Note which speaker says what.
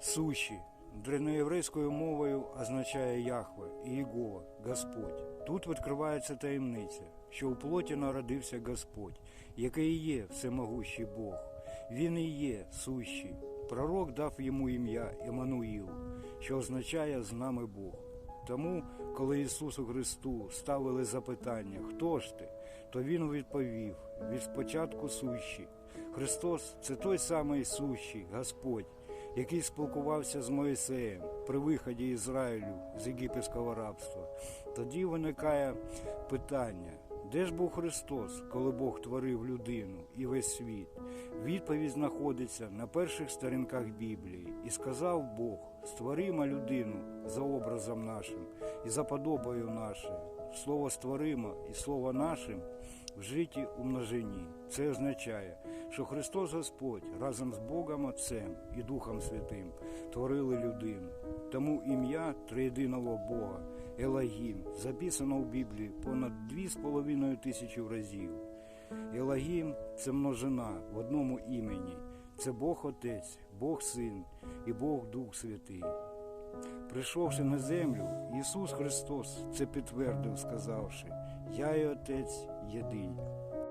Speaker 1: Суші древньоєврейською мовою означає Яхве і Єгова, Господь. Тут відкривається таємниця, що у плоті народився Господь, який і є всемогущий Бог. Він і є сущий. Пророк дав йому ім'я Еммануїл, що означає з нами Бог. Тому, коли Ісусу Христу ставили запитання, хто ж ти, то Він відповів від спочатку сущий. Христос це той самий сущий Господь, який спілкувався з Моїсеєм при виході Ізраїлю з єгипетського рабства. Тоді виникає питання, де ж був Христос, коли Бог творив людину і весь світ? Відповідь знаходиться на перших сторінках Біблії. І сказав Бог: створимо людину за образом нашим і за подобою нашою. Слово створимо і слово нашим в житті у множині. Це означає, що Христос Господь разом з Богом Отцем і Духом Святим творили людину. Тому ім'я триєдиного Бога Елагім записано в Біблії понад дві з половиною тисячі разів. Елагім це множина в одному імені. Це Бог Отець, Бог Син і Бог Дух Святий. Прийшовши на землю, Ісус Христос це підтвердив, сказавши: Я і Отець єдині.